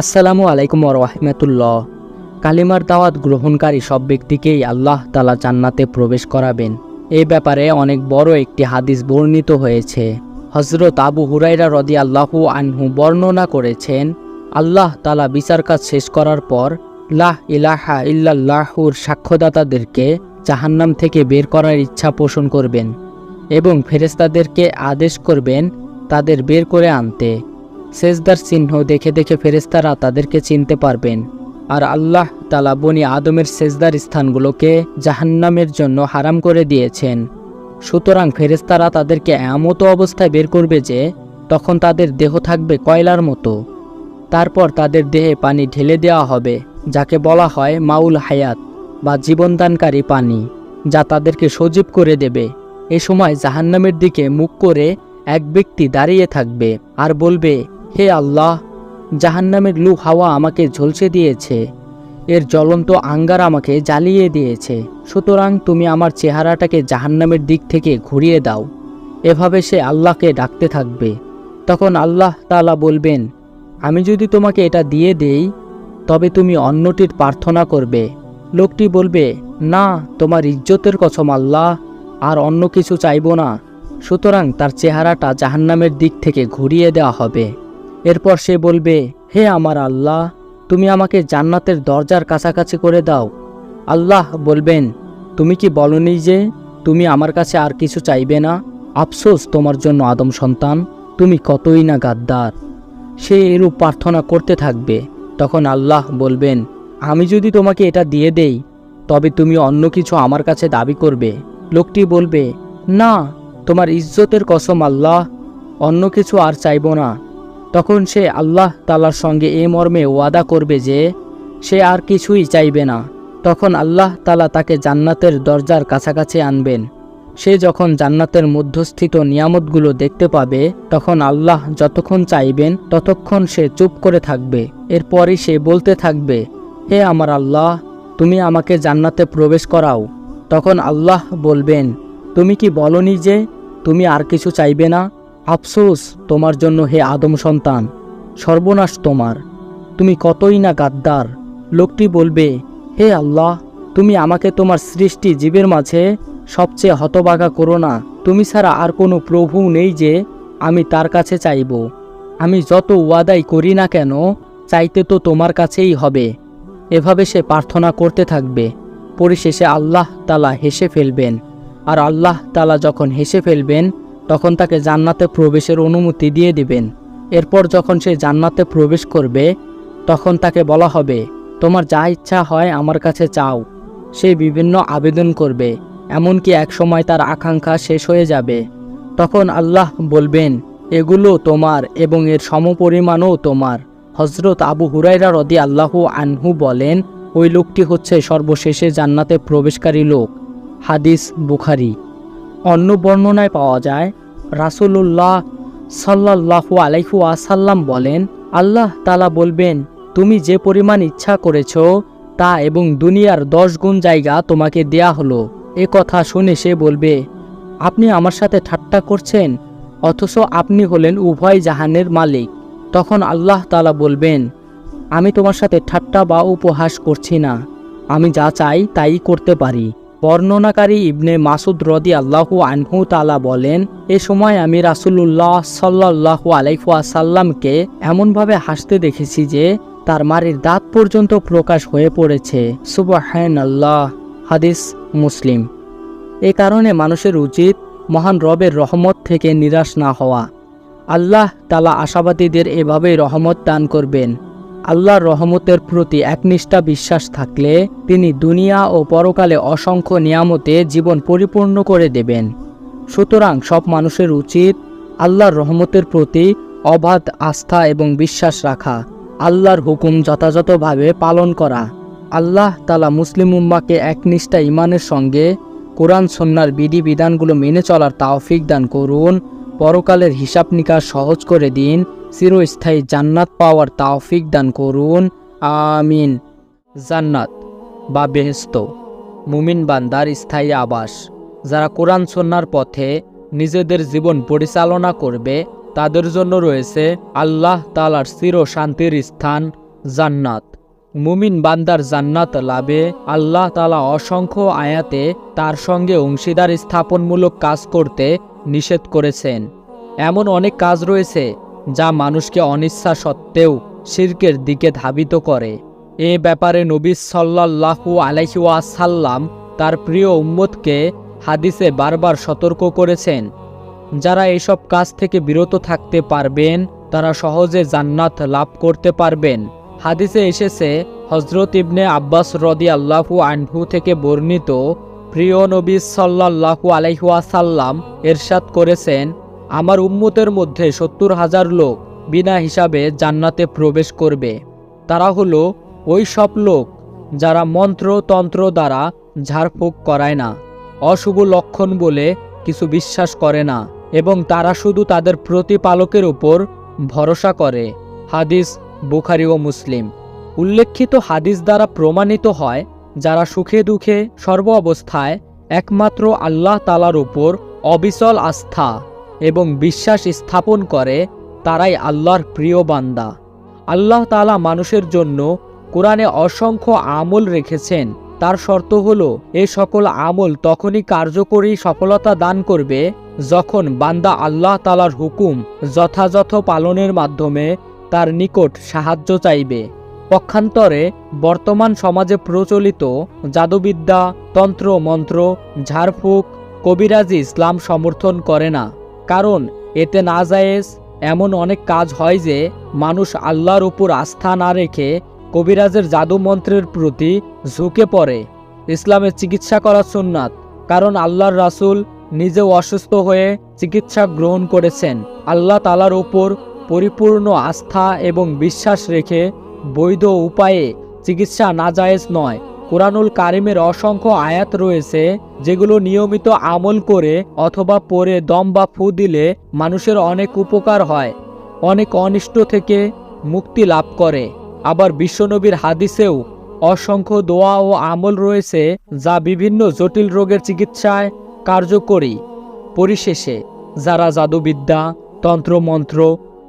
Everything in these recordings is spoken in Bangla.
আসসালামু আলাইকুম রহমতুল্লাহ। কালিমার দাওয়াত গ্রহণকারী সব ব্যক্তিকেই আল্লাহ তালা জান্নাতে প্রবেশ করাবেন। এই ব্যাপারে অনেক বড় একটি হাদিস বর্ণিত হয়েছে। হজরত আবু হুরাইরা রদি আল্লাহু আনহু বর্ণনা করেছেন, আল্লাহ তালা বিচার কাজ শেষ করার পর লাহ ইলাহা ইল্লাল্লাহুর সাক্ষ্যদাতাদেরকে জাহান্নাম থেকে বের করার ইচ্ছা পোষণ করবেন এবং ফেরেস্তাদেরকে আদেশ করবেন তাদের বের করে আনতে। সেজদার চিহ্ন দেখে দেখে ফেরেস্তারা তাদেরকে চিনতে পারবেন। আর আল্লাহ তালা বনি আদমের সেজদার স্থানগুলোকে জাহান্নামের জন্য হারাম করে দিয়েছেন। সুতরাং ফেরেস্তারা তাদেরকে এমতো অবস্থায় বের করবে যে, তখন তাদের দেহ থাকবে কয়লার মতো। তারপর তাদের দেহে পানি ঢেলে দেওয়া হবে, যাকে বলা হয় মাউল হায়াত বা জীবনদানকারী পানি, যা তাদেরকে সজীব করে দেবে। এ সময় জাহান্নামের দিকে মুখ করে এক ব্যক্তি দাঁড়িয়ে থাকবে আর বলবে হে আল্লাহ, জাহান্নামের লু হাওয়া আমাকে ঝলসে দিয়েছে, এর জ্বলন্ত আঙ্গার আমাকে জ্বালিয়ে দিয়েছে, সুতরাং তুমি আমার চেহারাটাকে জাহান্নামের দিক থেকে ঘুরিয়ে দাও, এভাবে সে আল্লাহকে ডাকতে থাকবে। তখন আল্লাহ তাআলা বলবেন, আমি যদি তোমাকে এটা দিয়ে দেই, তবে তুমি অন্যটির প্রার্থনা করবে। লোকটি বলবে, না, তোমার ইজ্জতের কসম আল্লাহ, আর অন্য কিছু চাইব না, সুতরাং তার চেহারাটা জাহান্নামের দিক থেকে ঘুরিয়ে দেওয়া হবে। এরপর সে বলবে, হে আমার আল্লাহ, তুমি আমাকে জান্নাতের দরজার কাছাকাছি করে দাও। আল্লাহ বলবেন, তুমি কি বলনি যে তুমি আমার কাছে আর কিছু চাইবে না? আফসোস তোমার জন্য, আদম সন্তান, তুমি কতই না গাদ্দার। সে এরূপ প্রার্থনা করতে থাকবে। তখন আল্লাহ বলবেন, আমি যদি তোমাকে এটা দিয়ে দেই, তবে তুমি অন্য কিছু আমার কাছে দাবি করবে। লোকটি বলবে, না, তোমার ইজ্জতের কসম আল্লাহ, অন্য কিছু আর চাইব না। তখন সে আল্লাহ তালার সঙ্গে এ মর্মে ওয়াদা করবে যে, সে আর কিছুই চাইবে না। তখন আল্লাহ তালা তাকে জান্নাতের দরজার কাছাকাছি আনবেন। সে যখন জান্নাতের মধ্যস্থিত নিয়ামতগুলো দেখতে পাবে, তখন আল্লাহ যতক্ষণ চাইবেন, ততক্ষণ সে চুপ করে থাকবে। এরপরই সে বলতে থাকবে, হে আমার আল্লাহ, তুমি আমাকে জান্নাতে প্রবেশ করাও। তখন আল্লাহ বলবেন, তুমি কি বলনি যে, তুমি আর কিছু চাইবে না? আফসোস তোমার জন্য হে আদম সন্তান, সর্বনাশ তোমার। তুমি কতই না গাদ্দার। লোকটি বলবে, হে আল্লাহ, তুমি আমাকে তোমার সৃষ্টি জীবের মাঝে সবচেয়ে হতবাগা করো না। তুমি ছাড়া আর কোনো প্রভু নেই যে আমি তার কাছে চাইব। আমি যত ওয়াদাই করি না কেন, চাইতে তো তোমার কাছেই হবে। এভাবে সে প্রার্থনা করতে থাকবে। পরিশেষে আল্লাহ তালা হেসে ফেলবেন। আর আল্লাহ তালা যখন হেসে ফেলবেন তখন তাকে জান্নাতে প্রবেশের অনুমতি দিয়ে দিবেন। এরপর যখন সে জান্নাতে প্রবেশ করবে, তখন তাকে বলা হবে, তোমার যা ইচ্ছা হয় আমার কাছে চাও সে বিভিন্ন আবেদন করবে, এমনকি এক সময় তার আকাঙ্ক্ষা শেষ হয়ে যাবে। তখন আল্লাহ বলবেন, এগুলো তোমার এবং এর সমপরিমাণও তোমার হজরত আবু হুরাইরা রদি আল্লাহু আনহু বলেন, ওই লোকটি হচ্ছে সর্বশেষে জান্নাতে প্রবেশকারী লোক। হাদিস বুখারি। অন্য বর্ণনায় পাওয়া যায়, রাসূলুল্লাহ সাল্লাল্লাহু আলাইহু আসাল্লাম বলেন, আল্লাহ তালা বলবেন, তুমি যে পরিমাণ ইচ্ছা করেছ, তা এবং দুনিয়ার দশ গুণ জায়গা তোমাকে দেয়া হলো। এ কথা শুনে সে বলবে, আপনি আমার সাথে ঠাট্টা করছেন, অথচ আপনি হলেন উভয় জাহানের মালিক। তখন আল্লাহ তালা বলবেন, আমি তোমার সাথে ঠাট্টা বা উপহাস করছি না। আমি যা চাই তাই করতে পারি। বর্ণনাকারী ইবনে মাসুদ রদি আল্লাহু আনহু তালা বলেন, এ সময় আমি রাসুলুল্লাহ সাল্লাহু আলাইসাল্লামকে এমনভাবে হাসতে দেখেছি যে তার মারির দাঁত পর্যন্ত প্রকাশ হয়ে পড়েছে। সুবাহান আল্লাহ হাদিস মুসলিম। এ কারণে মানুষের উচিত মহান রবের রহমত থেকে নিরাশ না হওয়া। আল্লাহ তালা আশাবাদীদের এভাবেই রহমত দান করবেন। আল্লাহর রহমতের প্রতি একনিষ্ঠা বিশ্বাস থাকলে তিনি দুনিয়া ও পরকালে অসংখ্য নিয়ামতে জীবন পরিপূর্ণ করে দেবেন। সুতরাং সব মানুষের উচিত আল্লাহর রহমতের প্রতি অবাধ আস্থা এবং বিশ্বাস রাখা, আল্লাহর হুকুম যথাযথভাবে পালন করা। আল্লাহ তালা মুসলিম উম্মাকে একনিষ্ঠা ইমানের সঙ্গে কোরআন সন্ন্যার বিধি বিধানগুলো মেনে চলার তাওফিক দান করুন, পরকালের হিসাব নিকাশ সহজ করে দিন চিরস্থায়ী জান্নাত পাওয়ার তাওফিক দান করুন। আমিন। জান্নাত বা বেহেস্ত মুমিন বান্দার স্থায়ী আবাস। যারা কোরআন সন্ন্যার পথে নিজেদের জীবন পরিচালনা করবে, তাদের জন্য রয়েছে আল্লাহ তালার চির শান্তির স্থান, জান্নাত। মুমিন বান্দার জান্নাত লাভে আল্লাহ তালা অসংখ্য আয়াতে তার সঙ্গে অংশীদার স্থাপনমূলক কাজ করতে নিষেধ করেছেন। এমন অনেক কাজ রয়েছে যা মানুষকে অনিচ্ছা সত্ত্বেও শির্কের দিকে ধাবিত করে। এ ব্যাপারে নবী সাল্লাল্লাহু আলাইহি ওয়াসাল্লাম তার প্রিয় উম্মতকে হাদিসে বারবার সতর্ক করেছেন। যারা এসব কাজ থেকে বিরত থাকতে পারবেন, তারা সহজে জান্নাত লাভ করতে পারবেন। হাদিসে এসেছে হজরত ইবনে আব্বাস রদি আল্লাহু আনহু থেকে বর্ণিত, প্রিয় নবী সাল্লাল্লাহু আলাইহাসাল্লাম এরশাদ করেছেন আমার উম্মতের মধ্যে সত্তর হাজার লোক বিনা হিসাবে জান্নাতে প্রবেশ করবে। তারা হলো ওই সব লোক যারা মন্ত্র তন্ত্র দ্বারা ঝাড়ফুঁক করায় না, অশুভ লক্ষণ বলে কিছু বিশ্বাস করে না এবং তারা শুধু তাদের প্রতিপালকের উপর ভরসা করে, হাদিস বুখারি ও মুসলিম। উল্লেখিত হাদিস দ্বারা প্রমাণিত হয়, যারা সুখে দুঃখে সর্ব অবস্থায় একমাত্র আল্লাহ তালার উপর অবিচল আস্থা এবং বিশ্বাস স্থাপন করে, তারাই আল্লাহর প্রিয় বান্দা। আল্লাহ তালা মানুষের জন্য কোরআনে অসংখ্য আমল রেখেছেন। তার শর্ত হল, এ সকল আমল তখনই কার্যকরী সফলতা দান করবে যখন বান্দা আল্লাহ তালার হুকুম যথাযথ পালনের মাধ্যমে তার নিকট সাহায্য চাইবে। পক্ষান্তরে বর্তমান সমাজে প্রচলিত জাদুবিদ্যা তন্ত্র মন্ত্র ঝাড়ফুঁক কবিরাজি ইসলাম সমর্থন করে না। কারণ এতে না জায়েজ এমন অনেক কাজ হয় যে মানুষ আল্লাহর উপর আস্থা না রেখে কবিরাজের জাদু মন্ত্রের প্রতি ঝুঁকে পড়ে। ইসলামের চিকিৎসা করা সুন্নাত, কারণ আল্লাহর রাসূল নিজেও অসুস্থ হয়ে চিকিৎসা গ্রহণ করেছেন। আল্লাহ তালার উপর পরিপূর্ণ আস্থা এবং বিশ্বাস রেখে বৈধ উপায়ে চিকিৎসা নাজায়েজ নয়। কোরআনুল কারিমের অসংখ্য আয়াত রয়েছে, যেগুলো নিয়মিত আমল করে অথবা পরে দম বা ফু দিলে মানুষের অনেক উপকার হয়, অনেক অনিষ্ট থেকে মুক্তি লাভ করে। আবার বিশ্বনবীর হাদিসেও অসংখ্য দোয়া ও আমল রয়েছে, যা বিভিন্ন জটিল রোগের চিকিৎসায় কার্যকরী। পরিশেষে, যারা জাদুবিদ্যা, তন্ত্রমন্ত্র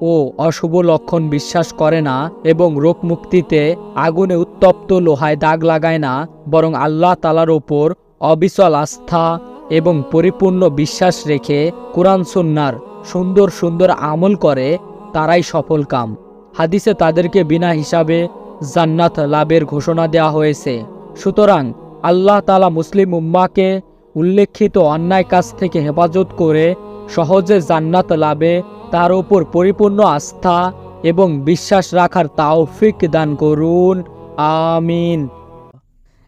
ও অশুভ লক্ষণ বিশ্বাস করে না এবং রোগ মুক্তিতে আগুনে উত্তপ্ত লোহায় দাগ লাগায় না, বরং আল্লাহ তালার ওপর অবিচল আস্থা এবং পরিপূর্ণ বিশ্বাস রেখে কোরআন সুন্নার সুন্দর সুন্দর আমল করে, তারাই সফল কাম। হাদিসে তাদেরকে বিনা হিসাবে জান্নাত লাভের ঘোষণা দেওয়া হয়েছে। সুতরাং আল্লাহ তালা মুসলিম উম্মাকে উল্লেখিত অন্যায় কাজ থেকে হেফাজত করে সহজে জান্নাত লাভে তার উপর পরিপূর্ণ আস্থা এবং বিশ্বাস রাখার তাওফিক দান করুন। আমিন।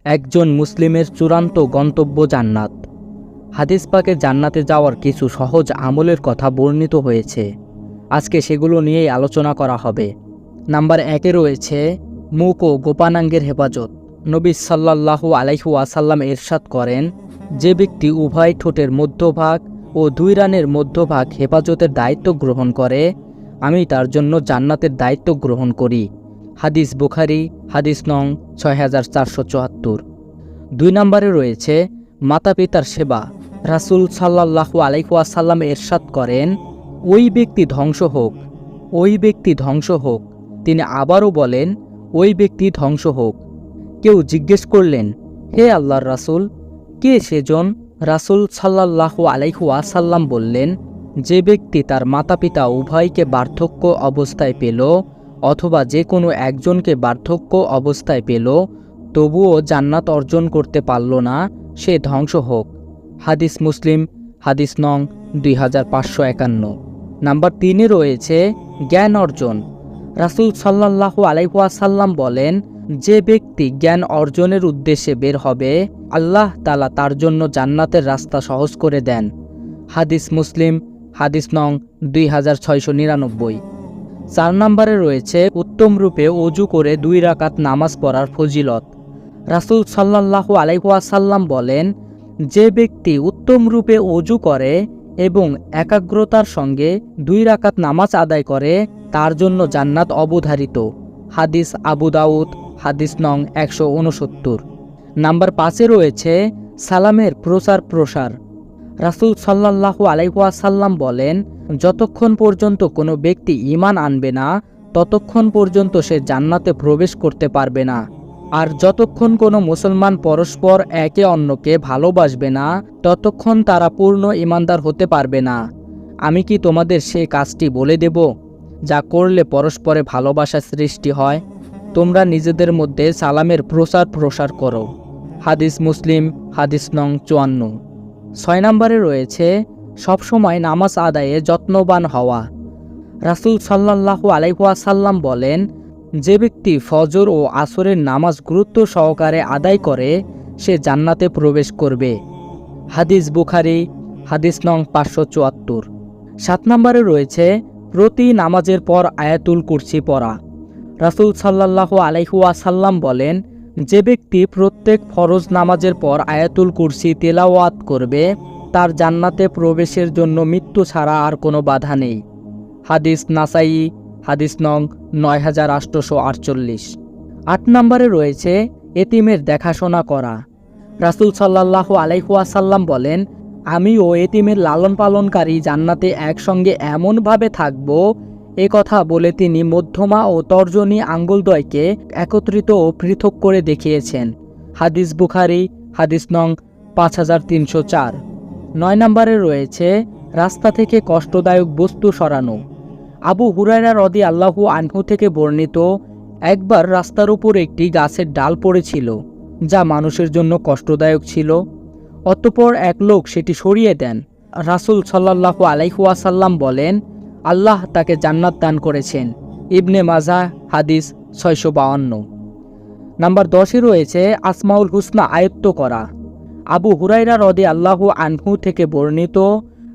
একজন মুসলিমের চূড়ান্ত গন্তব্য জান্নাত। হাদিস পাকে জান্নাতে যাওয়ার কিছু সহজ আমলের কথা বর্ণিত হয়েছে। আজকে সেগুলো নিয়েই আলোচনা করা হবে। নাম্বার একে রয়েছে মুখ ও গোপানাঙ্গের হেফাজত। নবী সাল্লাল্লাহু আলাইহু আসাল্লাম এরশাদ করেন, যে ব্যক্তি উভয় ঠোঁটের মধ্যভাগ ও দুই রানের মধ্যভাগ হেফাজতের দায়িত্ব গ্রহণ করে। আমি তার জন্য জান্নাতের দায়িত্ব গ্রহণ করি। হাদিস বুখারি, হাদিস নং ছয় হাজার চারশো চুয়াত্তর। দুই নম্বরে রয়েছে মাতা পিতার সেবা। রাসুল সাল্লাল্লাহু আলাইকুয়াসাল্লাম এরশাদ করেন, ওই ব্যক্তি ধ্বংস হোক, ওই ব্যক্তি ধ্বংস হোক। তিনি আবারও বলেন, ওই ব্যক্তি ধ্বংস হোক। কেউ জিজ্ঞেস করলেন, হে আল্লাহর রাসূল, কে সেজন? রাসূল সাল্লাল্লাহু আলাইহু আসাল্লাম বললেন, যে ব্যক্তি তার মাতা পিতা উভয়কে বার্ধক্য অবস্থায় পেল অথবা যে কোনো একজনকে বার্ধক্য অবস্থায় পেল, তবুও জান্নাত অর্জন করতে পারল না, সে ধ্বংস হোক। হাদিস মুসলিম, হাদিস নং দুই হাজার পাঁচশো একান্ন। নাম্বার তিনে রয়েছে, জ্ঞান অর্জন। রাসুল সাল্লাল্লাহু আলাইহাসাল্লাম বলেন, যে ব্যক্তি জ্ঞান অর্জনের উদ্দেশ্যে বের হবে, আল্লাহ তালা তার জন্য জান্নাতের রাস্তা সহজ করে দেন। হাদিস মুসলিম, হাদিস নং দুই হাজার ছয়শো নিরানব্বই। চার নম্বরে রয়েছে, উত্তম রূপে অজু করে দুই রাকাত নামাজ পড়ার ফজিলত। রাসুল সাল্লাল্লাহু আলাইহাসাল্লাম বলেন, যে ব্যক্তি উত্তম রূপে অজু করে এবং একাগ্রতার সঙ্গে দুই রাকাত নামাজ আদায় করে, তার জন্য জান্নাত অবধারিত। হাদিস আবু দাউদ, হাদিস নং একশো উনসত্তর নাম্বার পাঁচে রয়েছে, সালামের প্রচার প্রসার। রাসুল সাল্লাল্লাহু আলাইহাসাল্লাম বলেন, যতক্ষণ পর্যন্ত কোনো ব্যক্তি ঈমান আনবে না, ততক্ষণ পর্যন্ত সে জান্নাতে প্রবেশ করতে পারবে না। আর যতক্ষণ কোনো মুসলমান পরস্পর একে অন্যকে ভালোবাসবে না, ততক্ষণ তারা পূর্ণ ইমানদার হতে পারবে না। আমি কি তোমাদের সেই কাজটি বলে দেব, যা করলে পরস্পরে ভালোবাসা সৃষ্টি হয়? তোমরা নিজেদের মধ্যে সালামের প্রচার প্রসার করো। হাদিস মুসলিম, হাদিস নং চুয়ান্ন। ছয় নম্বরে রয়েছে, সবসময় নামাজ আদায়ে যত্নবান হওয়া। রাসুল সাল্লাল্লাহু আলাইহাসাল্লাম বলেন যে ব্যক্তি ফজর ও আসরের নামাজ গুরুত্ব সহকারে আদায় করে, সে জান্নাতে প্রবেশ করবে। হাদিস বুখারি, হাদিস নং পাঁচশো চুয়াত্তর। সাত নম্বরে রয়েছে, প্রতি নামাজের পর আয়াতুল কুরসি পড়া। রাসুল সাল্লাল্লাহু আলাইহুয়াসাল্লাম বলেন, যে ব্যক্তি প্রত্যেক ফরজ নামাজের পর আয়াতুল কুরসি তেলাওয়াত করবে, তার জান্নাতে প্রবেশের জন্য মৃত্যু ছাড়া আর কোনো বাধা নেই। হাদিস নাসাই হাদিস নং নয় হাজার আটশোশো আটচল্লিশ। আট নম্বরে রয়েছে এতিমের দেখাশোনা করা। রাসুল সাল্লাল্লাহু আলাইহুয়াসাল্লাম বলেন, আমি ও এতিমের লালন পালনকারী জান্নাতে একসঙ্গে এমনভাবে থাকব, এ কথা বলে তিনি মধ্যমা ও তর্জনী আঙ্গুলদ্বয়কে একত্রিত ও পৃথক করে দেখিয়েছেন। হাদিস বুখারি, হাদিস নং পাঁচ হাজার তিনশো চার। নয় নম্বরে রয়েছে, রাস্তা থেকে কষ্টদায়ক বস্তু সরানো। আবু হুরায়রা রদি আল্লাহু আনহু থেকে বর্ণিত, একবার রাস্তার উপর একটি গাছের ডাল পড়েছিল, যা মানুষের জন্য কষ্টদায়ক ছিল। অতঃপর এক লোক সেটি সরিয়ে দেন। রাসুল সাল্লাহু আলাইহুয়াসাল্লাম বলেন, আল্লাহ তাকে জান্নাত দান করেছেন। ইবনে মাজা হাদিস ছয়শো বাউান্ন। নাম্বার দশে রয়েছে আসমাউল হুসনা আয়ত্ত করা। আবু হুরাইরা রদে আল্লাহু আনহু থেকে বর্ণিত,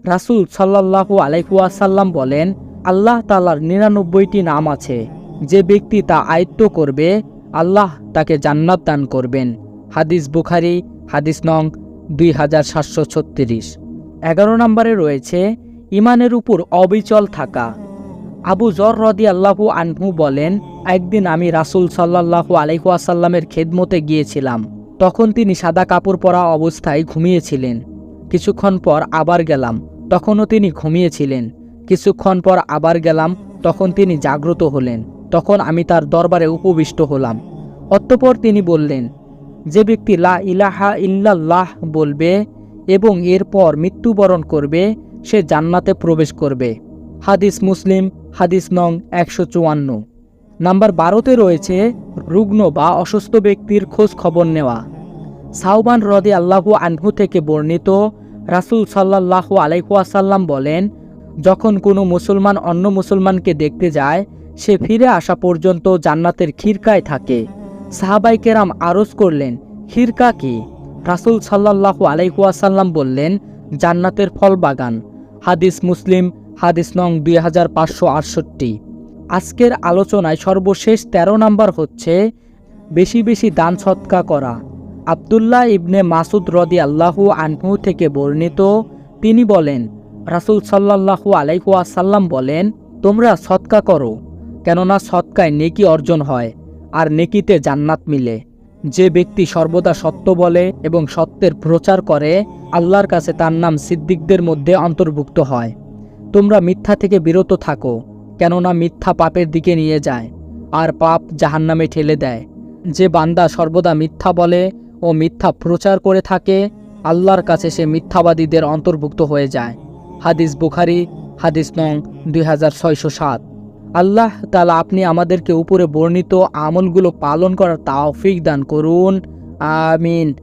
রাসুল সাল্লাহু আলাইহুয়াসাল্লাম বলেন আল্লাহ তালার নিরানব্বইটি নাম আছে। যে ব্যক্তি তা আয়ত্ত করবে, আল্লাহ তাকে জান্নাত দান করবেন। হাদিস বুখারি, হাদিস নং দুই হাজার সাতশো ছত্রিশ। এগারো নম্বরে রয়েছে ইমানের উপর অবিচল থাকা। আবু জর রদি আল্লাহু আনহু বলেন, একদিন আমি রাসুল সাল্লাহু আলাইহুয়াসাল্লামের খেদমতে গিয়েছিলাম। তখন তিনি সাদা কাপড় পরা অবস্থায় ঘুমিয়েছিলেন। কিছুক্ষণ পর আবার গেলাম। তখনও তিনি ঘুমিয়েছিলেন। কিছুক্ষণ পর আবার গেলাম, তখন তিনি জাগ্রত হলেন। তখন আমি তার দরবারে উপবিষ্ট হলাম। অতঃপর তিনি বললেন, যে ব্যক্তি লা ইলাহা ইল্লাল্লাহ বলবে এবং এরপর মৃত্যুবরণ করবে, সে জান্নাতে প্রবেশ করবে। হাদিস মুসলিম, হাদিস নং একশো চুয়ান্ন। নাম্বার বারোতে রয়েছে, রুগ্ন বা অসুস্থ ব্যক্তির খোঁজ খবর নেওয়া। সাউবান রদে আল্লাহু আনহু থেকে বর্ণিত রাসুল সাল্লাহু আলাইহুয়াসাল্লাম বলেন যখন কোনো মুসলমান অন্য মুসলমানকে দেখতে যায়, সে ফিরে আসা পর্যন্ত জান্নাতের খিরকায় থাকে। সাহাবাই কেরাম আরজ করলেন খিরকা কি? রাসুল সাল্লাহু আলাইহুয়াসাল্লাম বললেন, জান্নাতের ফল বাগান হাদিস মুসলিম, হাদিস নং দুই হাজার পাঁচশো আটষট্টি। আজকের আলোচনায় সর্বশেষ ১৩ নাম্বার হচ্ছে, বেশি বেশি দান সৎকা করা। আবদুল্লাহ ইবনে মাসুদ রদি আল্লাহু আনহু থেকে বর্ণিত, তিনি বলেন রাসুল সাল্লাহু আলাইহুয়াসাল্লাম বলেন, তোমরা সৎকা করো, কেননা সৎকায় নেকি অর্জন হয়, আর নেকিতে জান্নাত মিলে। যে ব্যক্তি সর্বদা সত্য বলে এবং সত্যের প্রচার করে, আল্লাহর কাছে তার নাম সিদ্দিকদের মধ্যে অন্তর্ভুক্ত হয়। তোমরা মিথ্যা থেকে বিরত থাকো, কেননা মিথ্যা পাপের দিকে নিয়ে যায়, আর পাপ জাহান্নামে ঠেলে দেয়। যে বান্দা সর্বদা মিথ্যা বলে ও মিথ্যা প্রচার করে থাকে, আল্লাহর কাছে সে মিথ্যাবাদীদের অন্তর্ভুক্ত হয়ে যায়। হাদিস বুখারি, হাদিস নং দুই হাজার ছয়শো সাত। আল্লাহ তালা আপনি আমাদেরকে উপরে বর্ণিত আমলগুলো পালন করার তাওফিক দান করুন। আমিন।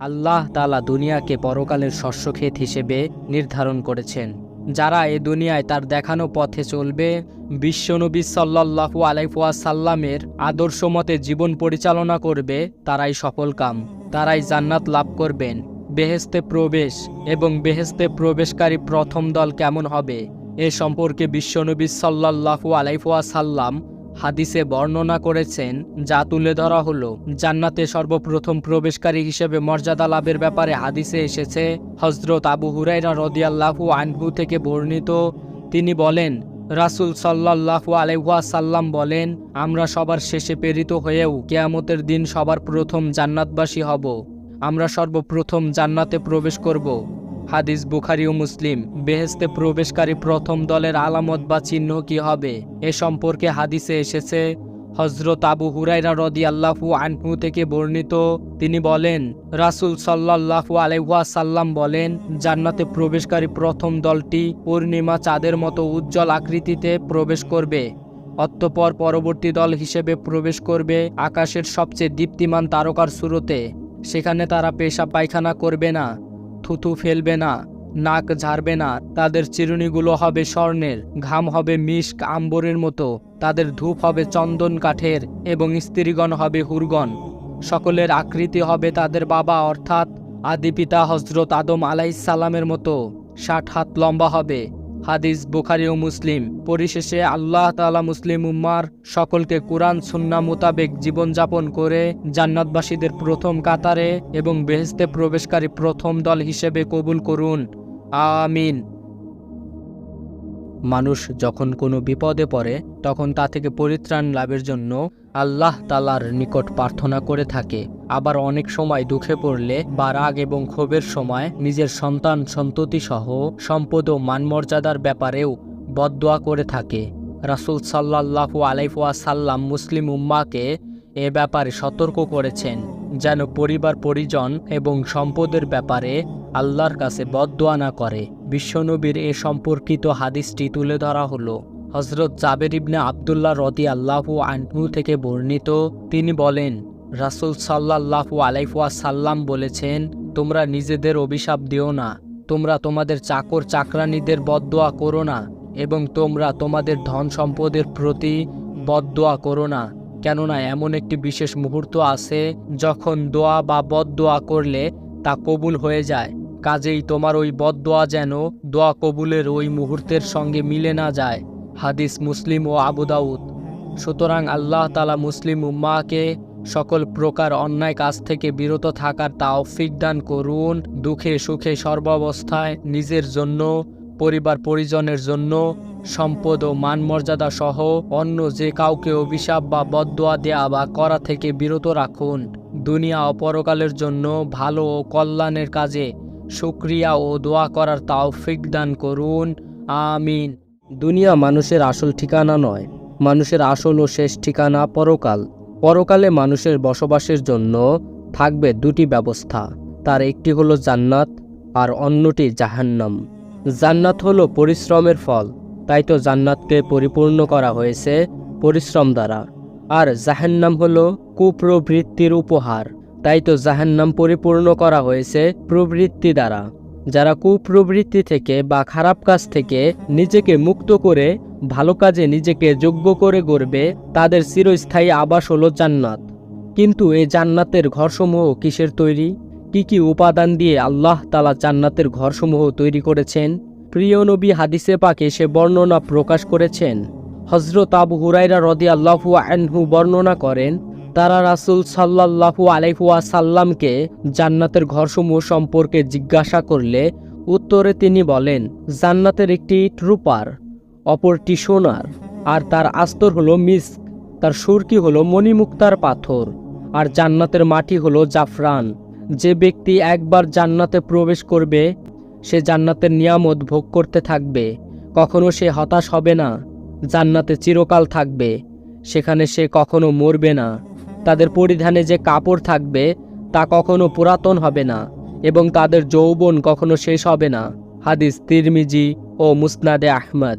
আল্লাহ তালা দুনিয়াকে পরকালের শস্যক্ষেত হিসেবে নির্ধারণ করেছেন। যারা এ দুনিয়ায় তার দেখানো পথে চলবে, বিশ্বনবী সাল্লাহু আলাইফুয়াসাল্লামের আদর্শ মতে জীবন পরিচালনা করবে, তারাই সফলকাম তারাই জান্নাত লাভ করবেন। বেহেস্তে প্রবেশ এবং বেহেস্তে প্রবেশকারী প্রথম দল কেমন হবে, এ সম্পর্কে বিশ্বনবী সাল্লাহু আলাইফুয়াসাল্লাম হাদিসে বর্ণনা করেছেন, যা তুলে ধরা হলো। জান্নাতে সর্বপ্রথম প্রবেশকারী হিসেবে মর্যাদা লাভের ব্যাপারে হাদিসে এসেছে হজরত আবু হুরাইরা রদিয়াল্লাহু আনহু থেকে বর্ণিত। তিনি বলেন, রাসুল সাল্লাহু আলাইহাসাল্লাম বলেন, আমরা সবার শেষে প্রেরিত হয়েও কেয়ামতের দিন সবার প্রথম জান্নাতবাসী হব। আমরা সর্বপ্রথম জান্নাতে প্রবেশ করব। হাদিস বুখারি ও মুসলিম বেহেস্তে প্রবেশকারী প্রথম দলের আলামত বা চিহ্ন কি হবে? এ সম্পর্কে হাদিসে এসেছে হজরত আবু হুরাইরা রদি আল্লাহু আনহু থেকে বর্ণিত, তিনি বলেন, রাসুল সাল্লাহু আলাইহুয়া সাল্লাম বলেন, জান্নাতে প্রবেশকারী প্রথম দলটি পূর্ণিমা চাঁদের মতো উজ্জ্বল আকৃতিতে প্রবেশ করবে। অতঃপর পরবর্তী দল হিসেবে প্রবেশ করবে আকাশের সবচেয়ে দীপ্তিমান তারকার সুরতে। সেখানে তারা পেশা পায়খানা করবে না, থুথু ফেলবে না, নাক ঝাড়বে না, তাদের চিরুনিগুলো হবে স্বর্ণের, ঘাম হবে মিষ্ক আম্বরের মতো, তাদের ধূপ হবে চন্দন কাঠের এবং স্ত্রীগণ হবে হুরগণ। সকলের আকৃতি হবে তাদের বাবা, অর্থাৎ আদি পিতা হজরত আদম আলাইসাল্লামের মতো। ষাট হাত লম্বা হবে হাদিস বুখারি ও মুসলিম। পরিশেষে আল্লাহ তালা মুসলিম উম্মার সকলকে কোরআন সুন্না মোতাবেক জীবনযাপন করে জান্নাতবাসীদের প্রথম কাতারে এবং বেহেস্তে প্রবেশকারী প্রথম দল হিসেবে কবুল করুন। আমিন। মানুষ যখন কোনো বিপদে পড়ে তখন তা থেকে পরিত্রাণ লাভের জন্য আল্লাহ তালার নিকট প্রার্থনা করে থাকে। আবার অনেক সময় দুঃখে পড়লে বা রাগ এবং ক্ষোভের সময় নিজের সন্তান সন্ততি সহ সম্পদ ও মানমর্যাদার ব্যাপারেও বদদোয়া করে থাকে। রাসুল সাল্লাহু আলাইফুয়া সাল্লাম মুসলিম উম্মাকে এ ব্যাপারে সতর্ক করেছেন, যেন পরিবার, পরিজন এবং সম্পদের ব্যাপারে আল্লাহর কাছে বদদোয়া না করে। বিশ্বনবীর এ সম্পর্কিত হাদিসটি তুলে ধরা হলো। হজরত জাবের ইবনে আবদুল্লাহ রদি আল্লাহু আনহু থেকে বর্ণিত, তিনি বলেন, রাসুল সাল্লাহু আলাইফুয়া সাল্লাম বলেছেন, তোমরা নিজেদের অভিশাপ দিও না, তোমরা তোমাদের চাকর চাকরানীদের বদদোয়া করো না, এবং তোমরা তোমাদের ধন সম্পদের প্রতি বদদোয়া করো না, কেননা এমন একটি বিশেষ মুহূর্ত আছে যখন দোয়া বা বদদোয়া করলে তা কবুল হয়ে যায়। কাজেই তোমার ওই বদদোয়া যেন দোয়া কবুলের ওই মুহূর্তের সঙ্গে মিলে না যায়। হাদিস মুসলিম ও আবুদাউদ সুতরাং আল্লাহ তালা মুসলিম উম্মাকে সকল প্রকার অন্যায় কাজ থেকে বিরত থাকার তাওফিক দান করুন, দুঃখে সুখে সর্বাবস্থায় নিজের জন্য, পরিবার পরিজনের জন্য, সম্পদ ও মান মর্যাদা সহ অন্য যে কাউকে অভিশাপ বা বদদোয়া দেয়া বা করা থেকে বিরত রাখুন। দুনিয়া অপরকালের জন্য ভালো ও কল্যাণের কাজে সুক্রিয়া ও দোয়া করার তাওফিক দান করুন। আমিন। দুনিয়া মানুষের আসল ঠিকানা নয়, মানুষের আসল ও শেষ ঠিকানা পরকাল। পরকালে মানুষের বসবাসের জন্য থাকবে দুটি ব্যবস্থা, তার একটি হলো জান্নাত আর অন্যটি জাহান্নাম। জান্নাত হলো পরিশ্রমের ফল, তাই তো জান্নাতকে পরিপূর্ণ করা হয়েছে পরিশ্রম দ্বারা। আর জাহান্নাম হলো কুপ্রবৃত্তির উপহার, তাই তো জাহান্নাম পরিপূর্ণ করা হয়েছে প্রবৃত্তি দ্বারা। যারা কুপ্রবৃত্তি থেকে বা খারাপ কাজ থেকে নিজেকে মুক্ত করে, ভালো কাজে নিজেকে যোগ্য করে গড়বে, তাদের চিরস্থায়ী আবাস হলো জান্নাত। কিন্তু এই জান্নাতের ঘরসমূহ কিসের তৈরি? কি কি উপাদান দিয়ে আল্লাহ তালা জান্নাতের ঘরসমূহ তৈরি করেছেন? প্রিয় নবী হাদিসে পাকে সে বর্ণনা প্রকাশ করেছেন। হজরত আবু হুরাইরা রদি আল্লাহু আনহু বর্ণনা করেন তারা রাসুল সাল্লাহু আলাইহুয়া সাল্লামকে জান্নাতের ঘরসমূহ সম্পর্কে জিজ্ঞাসা করলে উত্তরে তিনি বলেন, জান্নাতের একটি ট্রুপার, অপরটি সোনার, আর তার আস্তর হলো মিস্ক, তার সুরকি হলো মণিমুক্তার পাথর, আর জান্নাতের মাটি হলো জাফরান। যে ব্যক্তি একবার জান্নাতে প্রবেশ করবে, সে জান্নাতের নিয়ামত ভোগ করতে থাকবে, কখনো সে হতাশ হবে না, জান্নাতে চিরকাল থাকবে, সেখানে সে কখনো মরবে না। তাদের পরিধানে যে কাপড় থাকবে, তা কখনো পুরাতন হবে না এবং তাদের যৌবন কখনো শেষ হবে না। হাদিস তিরমিজি ও মুসনাদে আহমদ।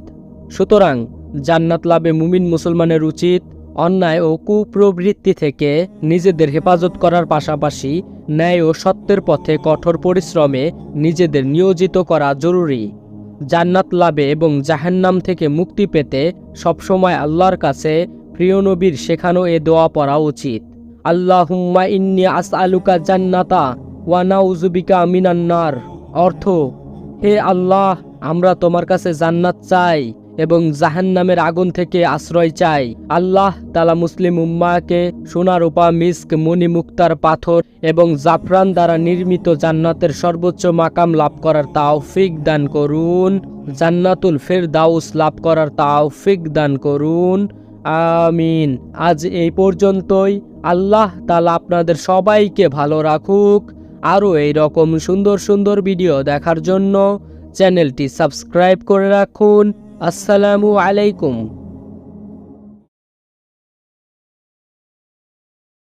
সুতরাং জান্নাত লাভে মুমিন মুসলমানের উচিত অন্যায় ও কুপ্রবৃত্তি থেকে নিজেদের হেফাজত করার পাশাপাশি ন্যায় ও সত্যের পথে কঠোর পরিশ্রমে নিজেদের নিয়োজিত করা জরুরি। জান্নাত লাভে এবং জাহান্নাম থেকে মুক্তি পেতে সবসময় আল্লাহর কাছে প্রিয় নবীর শেখানো এ দোয়া পড়া উচিত। আল্লাহুম্মা ইন্নি আসআলুকা জান্নাতা ওয়া নাউজুবিকা মিনান্নার অর্থ, হে আল্লাহ, আমরা তোমার কাছে জান্নাত চাই এবং জাহান্নামের আগুন থেকে আশ্রয় চাই। আল্লাহ তালা মুসলিম উম্মাকে সোনার উপা মিস্ক, মণিমুক্তার পাথর এবং জাফরান দ্বারা নির্মিত জান্নাতের সর্বোচ্চ মাকাম লাভ করার তাওফিক দান করুন। জান্নাতুল ফেরদাউস লাভ করার তাওফিক দান করুন। আমিন। আজ এই পর্যন্তই। আল্লাহ তালা আপনাদের সবাইকে ভালো রাখুক। আরও এই রকম সুন্দর সুন্দর ভিডিও দেখার জন্য চ্যানেলটি সাবস্ক্রাইব করে রাখুন। আসসালামু আলাইকুম।